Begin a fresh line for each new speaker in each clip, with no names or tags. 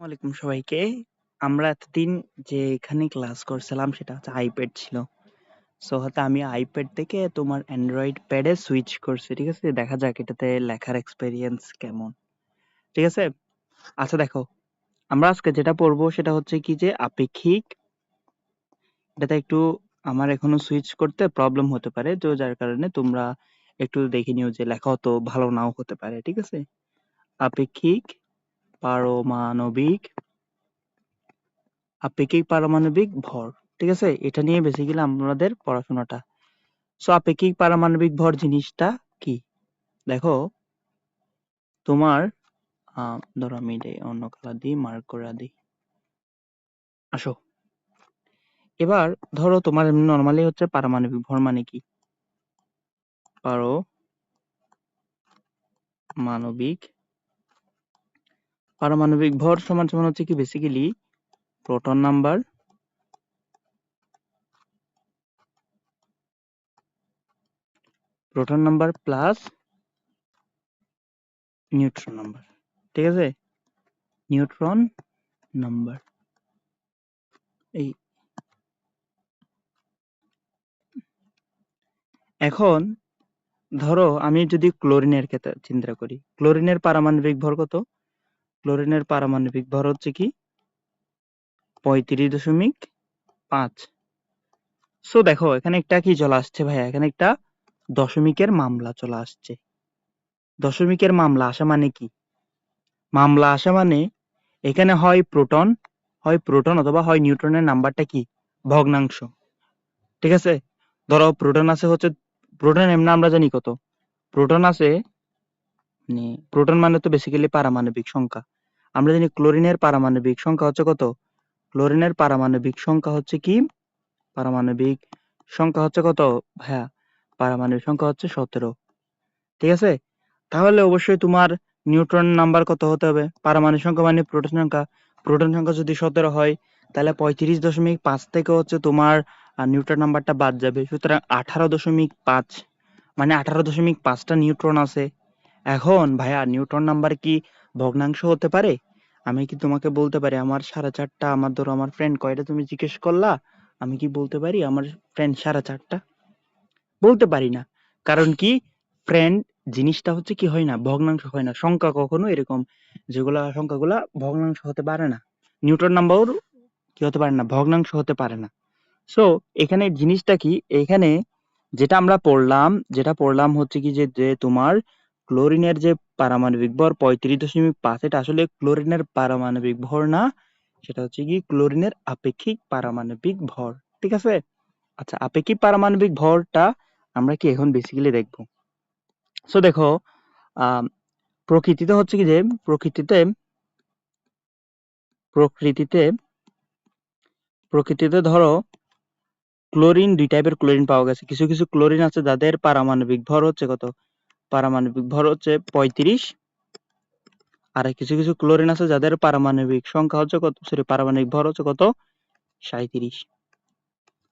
ওয়ালাইকুম সবাইকে। আমরা এতদিন যে এখানে ক্লাস করছিলাম সেটা হচ্ছে আইপ্যাড ছিল। সো হয়তো আমি আইপ্যাড থেকে তোমার অ্যান্ড্রয়েড প্যাডে সুইচ করছি। ঠিক আছে? দেখা যাক এটাতে লেখার এক্সপেরিয়েন্স কেমন। ঠিক আছে? আচ্ছা দেখো, আমরা আজকে যেটা পড়ব সেটা হচ্ছে কি যে আপেক্ষিক এটাতে একটু আমার এখনও সুইচ করতে প্রবলেম হতে পারে। তো যার কারণে তোমরা একটু দেখে নিও যে লেখা অত ভালো নাও হতে পারে। ঠিক আছে? আপেক্ষিক পারমাণবিক, আপেক্ষিক পারমাণবিক ভর, ঠিক আছে? এটা নিয়ে বেসিক্যালি আমাদের পড়াশোনাটা। সো আপেক্ষিক পারমাণবিক ভর জিনিসটা কি? দেখো, তোমার ধরো আমি অন্য কালার দিই মার্ক করে দিই। আসো। এবার ধরো তোমার নর্মালি হচ্ছে পারমাণবিক ভর মানে কি? পারমাণবিক পারমাণবিক ভর সমান সমান হচ্ছে কি basically proton number proton number plus neutron number ঠিক আছে? নিউট্রন নাম্বার এই। এখন ধরো আমি যদি ক্লোরিনের ক্ষেত্রে চিন্তা করি ক্লোরিনের পারমাণবিক ভর কত? ক্লোরিনের পারমাণবিক ভর হচ্ছে কি? পঁয়ত্রিশ দশমিক পাঁচ। সো দেখো, এখানে একটা কি চলে আসছে ভাইয়া? এখানে একটা দশমিকের মামলা চলে আসছে। দশমিকের মামলা আসা মানে কি? মামলা আসা মানে এখানে হয় প্রোটন হয় প্রোটন অথবা হয় নিউট্রনের নাম্বারটা কি? ভগ্নাংশ। ঠিক আছে? ধরো, প্রোটন আছে হচ্ছে প্রোটন এমনি আমরা জানি কত? প্রোটন আছে মানে প্রোটন মানে তো বেসিক্যালি পারমাণবিক সংখ্যা। আমরা জানি ক্লোরিনের পারমাণবিক সংখ্যা হচ্ছে কত? ক্লোরিনের পারমাণবিক সংখ্যা হচ্ছে কি? পারমাণবিক সংখ্যা হচ্ছে কত? হ্যাঁ পারমাণবিক সংখ্যা হচ্ছে সতেরো। ঠিক আছে? তাহলে অবশ্যই তোমার নিউট্রন নাম্বার কত হতে হবে? পারমাণবিক সংখ্যা মানে প্রোটন সংখ্যা। প্রোটন সংখ্যা যদি সতেরো হয়, তাহলে পঁয়ত্রিশ দশমিক পাঁচ থেকে হচ্ছে তোমার নিউট্রন নাম্বারটা বাদ যাবে। সুতরাং আঠারো দশমিক পাঁচ মানে আঠারো দশমিক পাঁচটা নিউট্রন আছে। এখন ভাইয়া, নিউট্রন নাম্বার কি ভগ্নাংশ হতে পারে? আমি কি তোমাকে বলতে পারি, আমার সাড়ে চারটা, আমার ধরো আমার ফ্রেন্ড কয়টা তুমি জিজ্ঞেস করলা, আমি কি বলতে পারি, আমার ফ্রেন্ড সাড়ে চারটা? বলতে পারি না। কারণ কি ফ্রেন্ড জিনিসটা হচ্ছে কি হয় না, ভগ্নাংশ হয় না, সংখ্যা কখনো এরকম, যেগুলা সংখ্যাগুলা ভগ্নাংশ হতে পারে না। নিউটন নাম্বার কি হতে পারে না, ভগ্নাংশ হতে পারে না। সো এখানে জিনিসটা কি, এখানে যেটা আমরা পড়লাম, যেটা পড়লাম হচ্ছে কি যে যে তোমার ক্লোরিনের যে পারমাণবিক ভর পঁয়ত্রিশ দশমিক পাঁচ, এটা আসলে ক্লোরিনের পারমাণবিক ভর না, সেটা হচ্ছে কি ক্লোরিনের আপেক্ষিক পারমাণবিক ভর, ঠিক আছে? আচ্ছা আপেক্ষিক পারমাণবিক ভরটা আমরা কি এখন বেসিক্যালি দেখব? সো দেখো প্রকৃতিতে হচ্ছে কি যে, প্রকৃতিতে প্রকৃতিতে প্রকৃতিতে ধরো, ক্লোরিন, দুই টাইপের ক্লোরিন পাওয়া গেছে। কিছু কিছু ক্লোরিন আছে যাদের পারমাণবিক ভর হচ্ছে কত? পারমাণবিক ভর হচ্ছে পঁয়ত্রিশ। আর কিছু কিছু ক্লোরিন আছে যাদের পারমাণবিক সংখ্যা হচ্ছে কত? সরি পারমাণবিক ভর হচ্ছে কত? সাঁইত্রিশ।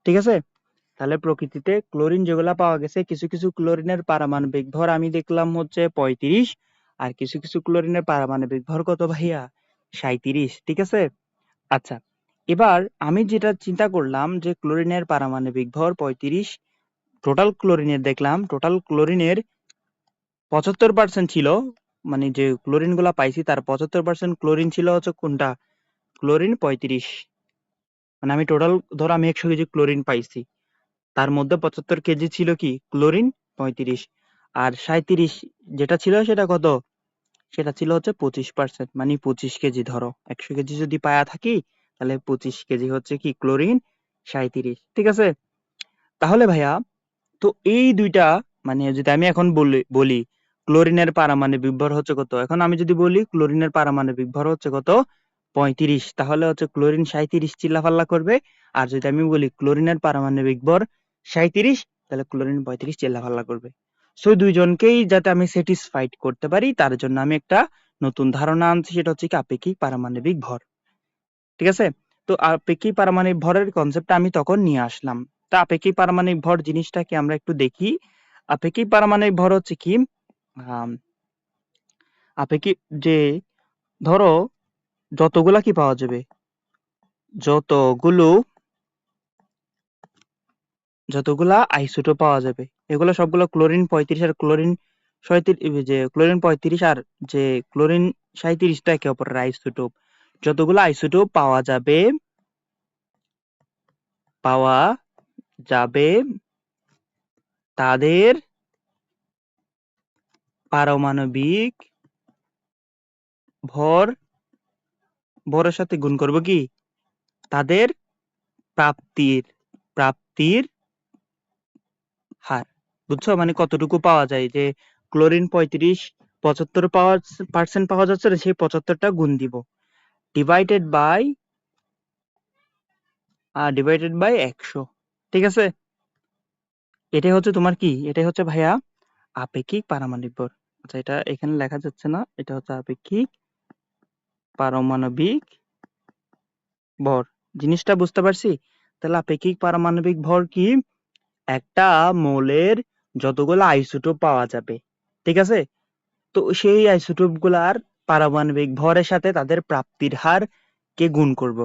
ঠিক আছে? তাহলে প্রকৃতিতে ক্লোরিন যেগুলা পাওয়া গেছে, কিছু কিছু ক্লোরিনের পারমাণবিক ভর আমি দেখলাম হচ্ছে পঁয়ত্রিশ। আর কিছু কিছু ক্লোরিনের পারমাণবিক ভর কত ভাইয়া? সাঁইত্রিশ। ঠিক আছে? আচ্ছা এবার আমি যেটা চিন্তা করলাম যে ক্লোরিনের পারমাণবিক ভর পঁয়ত্রিশ টোটাল ক্লোরিনের দেখলাম টোটাল ক্লোরিনের পঁচাত্তর পার্সেন্ট ছিল মানে যে ক্লোরিনগুলা পাইছি তার পঁচাত্তর পার্সেন্ট ক্লোরিন ছিল হচ্ছে কোনটা? ক্লোরিন পঁয়ত্রিশ। মানে আমি টোটাল ধরো আমি একশো কেজি ক্লোরিন পাইছি। তার মধ্যে পঁচাত্তর কেজি ছিল কি? ক্লোরিন পঁয়ত্রিশ। আর সাঁইত্রিশ যেটা ছিল সেটা কত? সেটা ছিল হচ্ছে পঁচিশ পার্সেন্ট মানে পঁচিশ কেজি ধরো। একশো কেজি যদি পায়া থাকি, তাহলে পঁচিশ কেজি হচ্ছে কি? ক্লোরিন সাঁইত্রিশ। ঠিক আছে? তাহলে ভাইয়া, তো এই দুইটা মানে যদি আমি এখন বলি বলি ক্লোরিনের পারমাণবিক ভর হচ্ছে কত? এখন আমি যদি বলি ক্লোরিনের পারমাণবিক ভর হচ্ছে কত? পঁয়ত্রিশ। তাহলে হচ্ছে ক্লোরিন সাঁইত্রিশ চিল্লাফাল্লা করবে। আর যদি আমি বলি ক্লোরিনের পারমাণবিক ভর সাঁইত্রিশ, তাহলে ক্লোরিন পঁয়ত্রিশ চিল্লাফাল্লা করবে। সো দুইজনকেই যাতে আমি স্যাটিসফাইড করতে পারি, তার জন্য আমি একটা নতুন ধারণা আনছি, সেটা হচ্ছে কি আপেক্ষিক পারমাণবিক ভর। ঠিক আছে? তো আপেক্ষিক পারমাণবিক ভরের কনসেপ্টটা আমি তখন নিয়ে আসলাম। তা আপেক্ষিক পারমাণবিক ভর জিনিসটাকে আমরা একটু দেখি। আপেক্ষিক পারমাণবিক ভর হচ্ছে কি? আম, আপেক্ষিক যে ধরো যতগুলা কি পাওয়া যাবে? যতগুলো যতগুলা আইসোটোপ পাওয়া যাবে। এগুলো সবগুলো ক্লোরিন পঁয়ত্রিশ আর ক্লোরিন যে ক্লোরিন পঁয়ত্রিশ আর যে ক্লোরিন একে অপরের আইসোটোপ যতগুলো আইসোটোপ পাওয়া যাবে পাওয়া যাবে তাদের পারমাণবিক ভর, ভরের সাথে গুণ করব কি? তাদের প্রাপ্তির প্রাপ্তির হার। বুঝছ? মানে কতটুকু পাওয়া যায়? যে ক্লোরিন পঁয়ত্রিশ, পঁচাত্তর পার্সেন্ট পাওয়া যাচ্ছে না সেই পঁচাত্তরটা গুণ দিব। ডিভাইডেড বাই আর ডিভাইডেড বাই একশো। ঠিক আছে? এটাই হচ্ছে তোমার কি? এটাই হচ্ছে ভাইয়া আপেক্ষিক পারমাণবিক ভর। আচ্ছা এটা এখানে লেখা যাচ্ছে না। এটা হচ্ছে আপেক্ষিক পারমাণবিক ভর। জিনিসটা বুঝতে পারছি? তাহলে আপেক্ষিক পারমাণবিক ভর কি? একটা মৌলের যতগুলো আইসোটোপ পাওয়া যাবে, ঠিক আছে? তো সেই আইসোটোপগুলার পারমাণবিক ভরের সাথে তাদের প্রাপ্তির হার কে গুণ করব,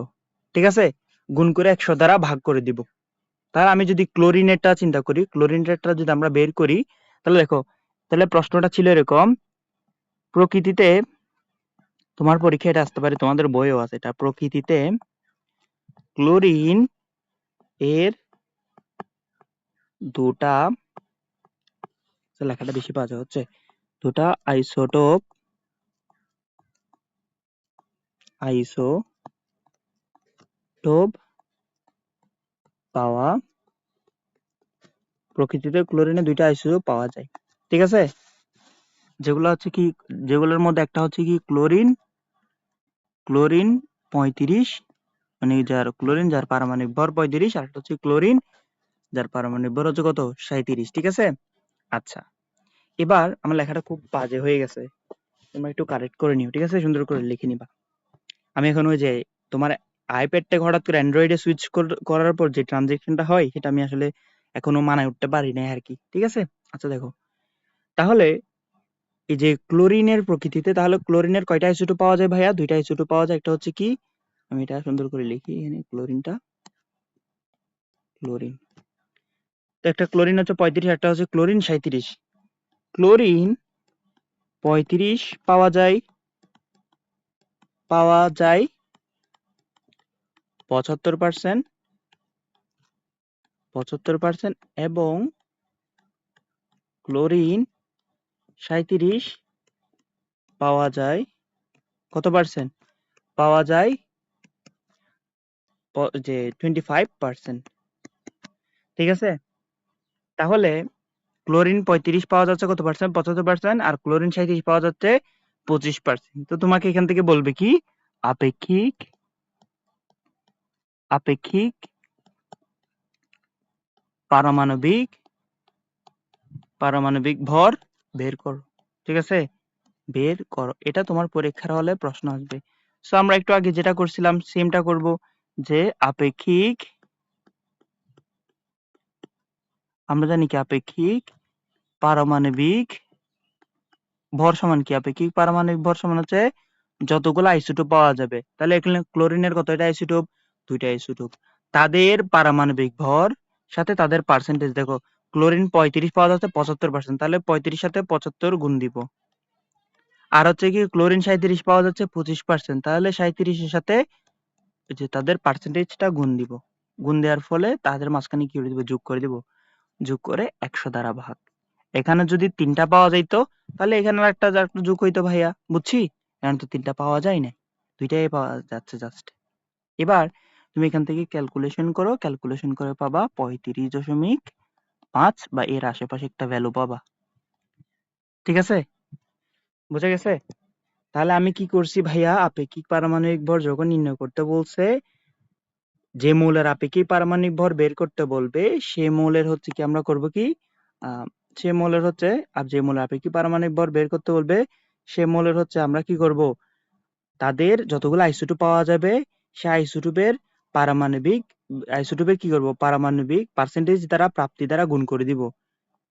ঠিক আছে? গুণ করে একশো দ্বারা ভাগ করে দিব। তাহলে আমি যদি ক্লোরিনেটটা চিন্তা করি, ক্লোরিনেটটা যদি আমরা বের করি, তাহলে দেখো তাহলে প্রশ্নটা ছিল এরকম, প্রকৃতিতে তোমার পরীক্ষা এটা আসতে পারে, তোমাদের বইও আছে, এটা প্রকৃতিতে ক্লোরিন এর দুটা লেখাটা বেশি পাওয়া হচ্ছে, দুটা আইসোটোপ আইসোটোপ পাওয়া, প্রকৃতিতে ক্লোরিনে দুইটা আইসোটোপ পাওয়া যায়। ঠিক আছে? যেগুলো হচ্ছে কি, যেগুলোর মধ্যে একটা হচ্ছে কি ক্লোরিন ক্লোরিন পঁয়ত্রিশ মানে যার ক্লোরিন যার পারমাণবিক ভর পঁয়ত্রিশ, আর হচ্ছে ক্লোরিন যার পারমাণবিক ভর হচ্ছে কত? সাঁত্রিশ ঠিক আছে? আচ্ছা এবার আমার লেখাটা খুব বাজে হয়ে গেছে। তোমরা একটু কারেক্ট করে নিও, ঠিক আছে? সুন্দর করে লিখে নিবা। আমি এখন ওই যে তোমার আইপ্যাডটাকে হঠাৎ করে অ্যান্ড্রয়েডে সুইচ করার পর যে ট্রানজেকশনটা হয়, সেটা আমি আসলে এখনও মানায় উঠতে পারি নাই আর কি, ঠিক আছে? আচ্ছা দেখো। তাহলে এই যে ক্লোরিনের প্রকৃতিতে, তাহলে ক্লোরিনের কয়টা আইসোটোপ পাওয়া যায় ভাইয়া? দুইটা আইসোটোপ পাওয়া যায়, একটা হচ্ছে কি? আমি এটা সুন্দর করে লিখি এখানে ক্লোরিনটা ক্লোরিন তো একটা ক্লোরিন হচ্ছে পঁয়ত্রিশ, একটা হচ্ছে ক্লোরিন সাঁত্রিশ ক্লোরিন পঁয়ত্রিশ পাওয়া যায় পাওয়া যায় পঁচাত্তর পার্সেন্ট পঁচাত্তর পার্সেন্ট এবং ক্লোরিন সাঁত্রিশ পাওয়া যায়, কত পার্সেন্ট পাওয়া যায় যে টোয়েন্টি ফাইভ পার্সেন্ট ঠিক আছে? তাহলে ক্লোরিন পঁয়ত্রিশ পাওয়া যাচ্ছে কত পার্সেন্ট পঁচাত্তর পার্সেন্ট আর ক্লোরিন সাঁত্রিশ পাওয়া যাচ্ছে পঁচিশ পার্সেন্ট তো তোমাকে এখান থেকে বলবে কি? আপেক্ষিক আপেক্ষিক পারমাণবিক পারমাণবিক ভর বের করো, ঠিক আছে? বের করো, এটা তোমার পরীক্ষার হলে প্রশ্ন আসবে। সো আমরা একটু আগে যেটা করছিলাম সেমটা করব, যে আপেক্ষিক, আমরা জানি কি আপেক্ষিক পারমাণবিক ভর সমান কি? আপেক্ষিক পারমাণবিক ভর সমান হচ্ছে যতগুলো আইসোটোপ পাওয়া যাবে। তাহলে এখানে ক্লোরিনের কত কতটা আইসোটোপ দুইটা আইসোটোপ তাদের পারমাণবিক ভর, সাথে তাদের পার্সেন্টেজ দেখো ক্লোরিন পঁয়ত্রিশ পাওয়া যাচ্ছে পঁচাত্তর পার্সেন্ট তাহলে পঁয়ত্রিশ সাথে পঁচাত্তর গুণ দিব। আর হচ্ছে কি, ক্লোরিন সাঁত্রিশ পাওয়া যাচ্ছে পঁচিশ পার্সেন্ট তাহলে সাঁত্রিশের সাথে যে তাদের পার্সেন্টেজটা গুণ দিব। গুণ দেওয়ার ফলে তাদের মাঝখানে কি করে দিব? যোগ করে দিব। যোগ করে একশো দ্বারা ভাগ। এখানে যদি তিনটা পাওয়া যাইত, তাহলে এখানে একটা যোগ হইতো ভাইয়া। বুঝছি? এখন তো তিনটা পাওয়া যায় না। দুইটাই পাওয়া যাচ্ছে জাস্ট এবার তুমি এখান থেকে ক্যালকুলেশন করো। ক্যালকুলেশন করে পাবা পঁয়ত্রিশ দশমিক পাঁচ বা এর আশেপাশে একটা ভ্যালু পাবা। ঠিক আছে? বুঝা গেছে? তাহলে আমি কি করছি ভাইয়া? আপেক্ষিক পারমাণবিক ভর যখন নির্ণয় করতে বলছে, যে মৌলের আপেক্ষিক পারমাণবিক ভর বের করতে বলবে, সে মৌলের হচ্ছে কি আমরা করব কি? সে মৌলের হচ্ছে, আর যে মৌলের আপেক্ষিক পারমাণবিক ভর বের করতে বলবে, সে মৌলের হচ্ছে আমরা কি করব? তাদের যতগুলো আইসোটোপ পাওয়া যাবে, সে আইসোটোপের পারমাণবিক আইসোটোপের কি করব? পারমাণবিক পার্সেন্টেজ দ্বারা প্রাপ্তি দ্বারা গুণ করে দিব।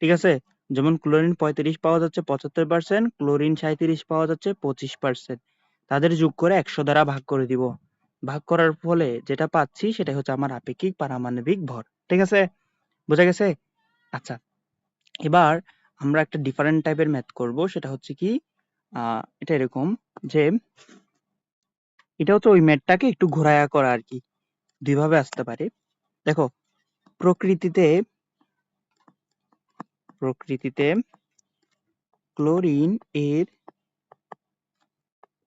ঠিক আছে? যেমন ক্লোরিন পঁয়ত্রিশ পাওয়া যাচ্ছে পঁচাত্তর পার্সেন্ট ক্লোরিন সাঁত্রিশ পাওয়া যাচ্ছে পঁচিশ পার্সেন্ট তাদের যোগ করে একশো দ্বারা ভাগ করে দিব। ভাগ করার ফলে যেটা পাচ্ছি সেটা হচ্ছে আমার আপেক্ষিক পারমাণবিক ভর। ঠিক আছে? বোঝা গেছে? আচ্ছা। এবার আমরা একটা ডিফারেন্ট টাইপের ম্যাথ করব। সেটা হচ্ছে কি? এটা এরকম যে এটা হচ্ছে ওই ম্যাথটাকে একটু ঘোরায়া করা আর কি। দুইভাবে আসতে পারে। দেখো, প্রকৃতিতে প্রকৃতিতে ক্লোরিন এর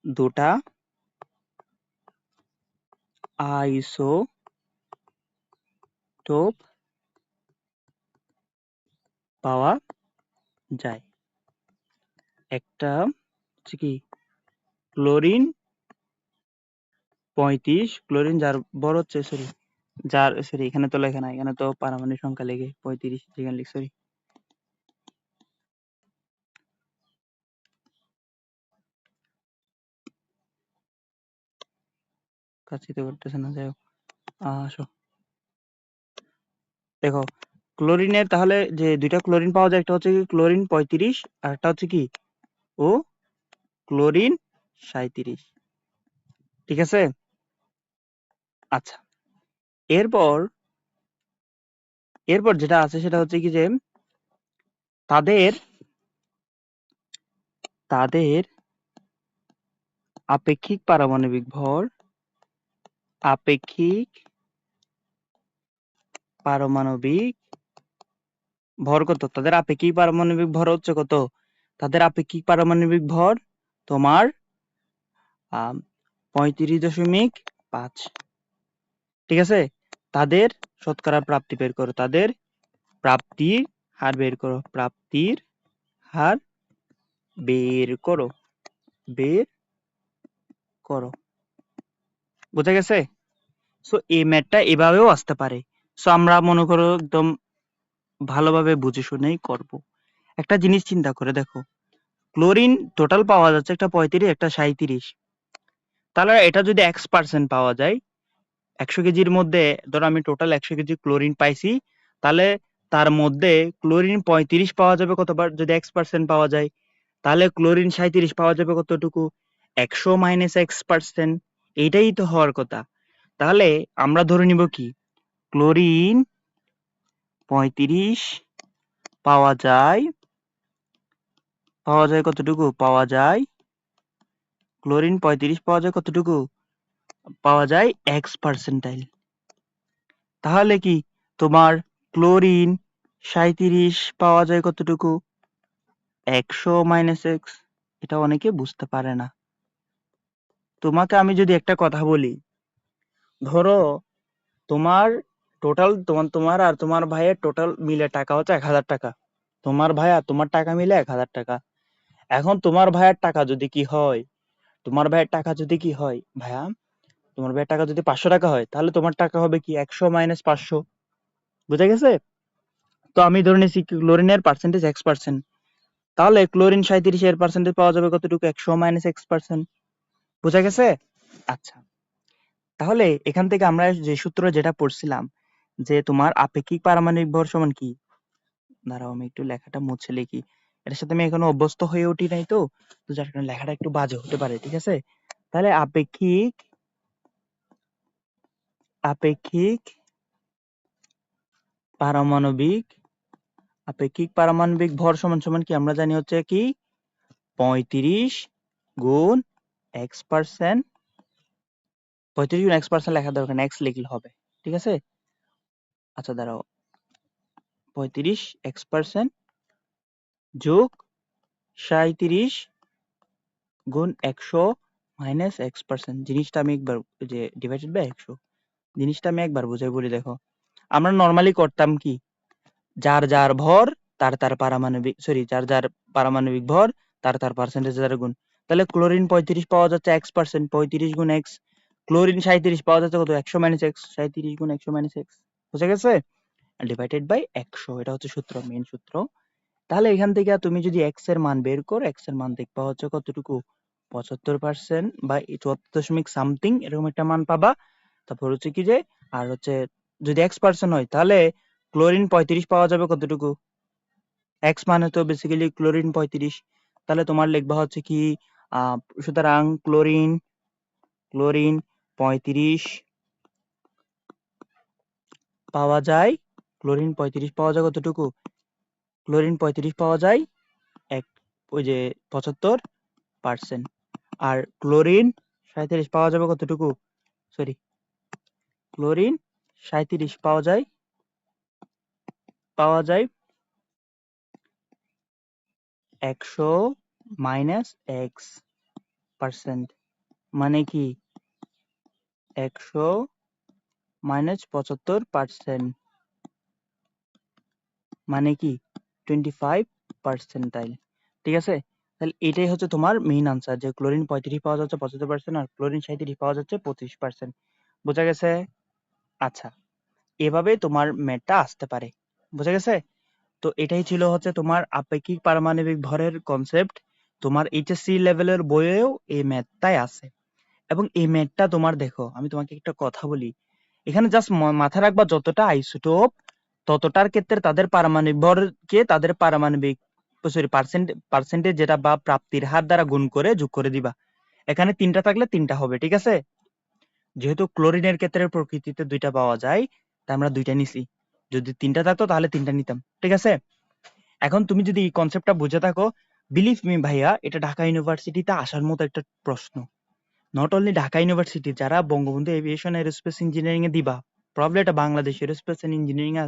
দুটা আইসোটোপ পাওয়া যায়। একটা হচ্ছে কি, ক্লোরিন পঁয়ত্রিশ, ক্লোরিন যার বড় হচ্ছে সরি যার সরি এখানে তো লেখা নাই, এখানে তো পারমাণবিক সংখ্যা লেগে পঁয়ত্রিশ যেখানে লিখ সরি না আসো। দেখো, ক্লোরিনের তাহলে যে দুইটা ক্লোরিন পাওয়া যায়, একটা হচ্ছে কি ক্লোরিন পঁয়ত্রিশ, আর একটা হচ্ছে কি, ও, ক্লোরিন সাঁইত্রিশ। ঠিক আছে? আচ্ছা। এরপর এরপর যেটা আছে সেটা হচ্ছে কি যে, তাদের তাদের আপেক্ষিক পারমাণবিক ভর, আপেক্ষিক পারমাণবিক ভর কত? তাদের আপেক্ষিক পারমাণবিক ভর হচ্ছে কত? তাদের আপেক্ষিক পারমাণবিক ভর তোমার, আহ, পঁয়ত্রিশ দশমিক পাঁচ। ঠিক আছে? তাদের শতকরা প্রাপ্তি বের করো। তাদের প্রাপ্তির হার বের করো। প্রাপ্তির হার বের করো। বের করো। বুঝা গেছে? সো এই ম্যাথটা এভাবেও আসতে পারে। সো আমরা মনে করো একদম ভালোভাবে বুঝে শুনেই করব। একটা জিনিস চিন্তা করে দেখো। ক্লোরিন টোটাল পাওয়া যাচ্ছে একটা পঁয়ত্রিশ, একটা সাঁইত্রিশ। তাহলে এটা যদি এক্স পার্সেন্ট পাওয়া যায় একশো কেজির মধ্যে, ধরো আমি টোটাল একশো কেজি ক্লোরিন পাইছি, তাহলে তার মধ্যে ক্লোরিন পঁয়ত্রিশ পাওয়া যাবে কতবার যদি এক্স পার্সেন্ট পাওয়া যায়, তাহলে ক্লোরিন সাঁইত্রিশ পাওয়া যাবে কতটুকু? একশো মাইনাস এক্স পার্সেন্ট এইটাই তো হওয়ার কথা। তাহলে আমরা ধরে নিব কি? ক্লোরিন পঁয়ত্রিশ পাওয়া যায় পাওয়া যায় কতটুকু? পাওয়া যায় ক্লোরিন পঁয়ত্রিশ পাওয়া যায় কতটুকু? পাওয়া যায় এক্স পার্সেন্টাইল তাহলে কি তোমার ক্লোরিন সাঁইত্রিশ পাওয়া যায় কতটুকু? একশো মাইনাস এক্স এটা অনেকে বুঝতে পারে না। তোমাকে আমি যদি একটা কথা বলি, ধরো তোমার টোটাল তোমার তোমার আর তোমার ভাইয়ের টোটাল মিলে টাকা হচ্ছে এক হাজার টাকা। তোমার ভাই আর তোমার টাকা মিলে এক হাজার টাকা। এখন তোমার ভাইয়ের টাকা যদি কি হয়, তোমার ভাইয়ের টাকা যদি কি হয়, ভাইয়া তোমার ভাইয়ের টাকা যদি পাঁচশো টাকা হয়, তাহলে তোমার টাকা হবে কি একশো মাইনাস পাঁচশো। বুঝা গেছে? তো আমি ধরে নিচ্ছি ক্লোরিনের পার্সেন্টেজ এক্স পার্সেন্ট তাহলে ক্লোরিন সাঁইত্রিশ এর পার্সেন্টেজ পাওয়া যাবে কতটুকু? একশো মাইনাস এক্স পার্সেন্ট বুঝা গেছে? আচ্ছা। তাহলে এখান থেকে আমরা যে সূত্র যেটা পড়ছিলাম, যে তোমার আপেক্ষিক পারমাণবিক ভর সমান কি? দাঁড়াও, আমি একটু লেখাটা মুছে লিখি। এটার সাথে আমি এখনও অভ্যস্ত হয়ে উঠি নাই তো যার কারণে লেখাটা একটু বাজে হতে পারে, ঠিক আছে? তাহলে আপেক্ষিক আপেক্ষিক পারমাণবিক আপেক্ষিক পারমাণবিক ভর সমান সমান কি আমরা জানি হচ্ছে কি? পঁয়ত্রিশ গুণ এক্স পার্সেন্ট পঁয়ত্রিশ গুণ এক্স পার্সেন্ট লেখা দরকার এক্স লিখলে হবে, ঠিক আছে? আচ্ছা দাঁড়াও, পঁয়ত্রিশ এক্স পার্সেন্ট যোগ সাঁইত্রিশ গুণ একশো মাইনাস এক্স পার্সেন্ট জিনিসটা আমি একবার যে ডিভাইডেড বাই একশো। জিনিসটা আমি একবার বুঝাই বলি, দেখো। আমরা নর্মালি করতাম কি? যার যার ভর, তার তার পারমাণবিক সরি যার যার পারমাণবিক ভর, তার তার পার্সেন্টেজ দ্বারা গুণ। তাহলে ক্লোরিন পঁয়ত্রিশ পাওয়া যাচ্ছে এক্স পার্সেন্ট পঁয়ত্রিশ গুণ এক্স ক্লোরিন সাঁইত্রিশ পাওয়া যাচ্ছে কত? একশো মাইনাস এক্স সাঁইত্রিশ গুণ একশো মাইনাস এক্স বুঝে গেছে? ডিভাইডেড বাই একশো, এটা হচ্ছে সূত্র মেন সূত্র। তাহলে এখান থেকে তুমি যদি এক্সের মান বের করো এক্সের মান দেখবা হচ্ছে কতটুকু? পঁচাত্তর পার্সেন্ট বা চুয়াত্তর দশমিক সামথিং এরকম একটা মান পাবা। তারপর হচ্ছে কি যে, আর হচ্ছে যদি এক্স পার্সেন্ট হয়, তাহলে ক্লোরিন পঁয়ত্রিশ পাওয়া যাবে কতটুকু? এক্স মানে তো বেসিক্যালি ক্লোরিন পঁয়ত্রিশ। তাহলে তোমার লিখবা হচ্ছে কি সুতরাং ক্লোরিন ক্লোরিন পঁয়ত্রিশ পাওয়া যায় ক্লোরিন পঁয়ত্রিশ পাওয়া যায় কতটুকু? ক্লোরিন পঁয়ত্রিশ পাওয়া যায় এক, ওই যে পঁচাত্তর পার্সেন্ট আর ক্লোরিন সাঁইত্রিশ পাওয়া যাবে কতটুকু? সরি ক্লোরিন সাঁইত্রিশ পাওয়া যায়। পাওয়া যায় একশো মাইনাস এক্স পার্সেন্ট। মানে কি? একশো মাইনাস পঁচাত্তর পার্সেন্ট। মানে কি? টোয়েন্টি ফাইভ পার্সেন্টাইল ঠিক আছে? তাহলে এটাই হচ্ছে তোমার মেইন আনসার যে ক্লোরিন পঁয়ত্রিশ পাওয়া যাচ্ছে পঁচাত্তর পার্সেন্ট আর ক্লোরিন সাঁইত্রিশ পাওয়া যাচ্ছে পঁচিশ পার্সেন্ট। বোঝা গেছে? আচ্ছা এভাবে তোমার ম্যাথটা আসতে পারে, বোঝা গেছে? তো এটাই ছিল হচ্ছে তোমার আপেক্ষিক পারমাণবিক ভরের কনসেপ্ট তোমার এইচএসসি লেভেলের বইয়েও এই ম্যাথটাই আছে। এবং এই ম্যাথটা তোমার দেখো, আমি তোমাকে একটা কথা বলি, এখানে জাস্ট মাথা রাখবা যতটা আইসোটোপ ততটার ক্ষেত্রে তাদের পারমাণবিক ভরকে তাদের পারমাণবিক সরি পার্সেন্ট পার্সেন্টেজ যেটা বা প্রাপ্তির হার দ্বারা গুণ করে যোগ করে দিবা। এখানে তিনটা থাকলে তিনটা হবে, ঠিক আছে? যেহেতু ক্লোরিনের ক্ষেত্রে প্রকৃতিতে দুইটা পাওয়া যায়, তাই আমরা দুইটা নিছি। যদি তিনটা থাকতো, তাহলে তিনটা নিতাম, ঠিক আছে? এখন তুমি যদি এই কনসেপ্টটা বুঝে থাকো বিলিভ মি ভাইয়া, এটা ঢাকা ইউনিভার্সিটিতে আসার মতো একটা প্রশ্ন। নট অনলি ঢাকা ইউনিভার্সিটি, যারা বঙ্গবন্ধু এভিয়েশন এরোস্পেস ইঞ্জিনিয়ারিং এ দিবা প্রবলেম এটা বাংলাদেশ এরোস্পেস এন্ড ইঞ্জিনিয়ারিং এ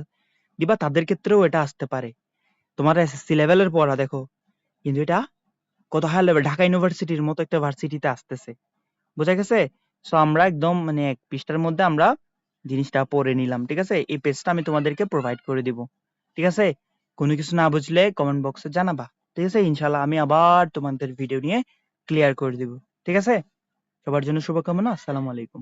দিবা, তাদের ক্ষেত্রেও এটা আসতে পারে। তোমার এসএসসি লেভেলের পড়া দেখো, কিন্তু এটা কত হাই লেভেল ঢাকা ইউনিভার্সিটির মতো একটা ভার্সিটিতে আসতেছে। বোঝা গেছে? সো আমরা একদম মানে এক পৃষ্ঠার মধ্যে আমরা জিনিসটা পড়ে নিলাম, ঠিক আছে? এই পেজটা আমি তোমাদেরকে প্রোভাইড করে দিব, ঠিক আছে? কোনো কিছু না বুঝলে কমেন্ট বক্সে জানাবা, ঠিক আছে? ইনশাল্লাহ আমি আবার তোমাদের ভিডিও নিয়ে ক্লিয়ার করে দিব, ঠিক আছে? সবার জন্য শুভকামনা, আসসালামু আলাইকুম।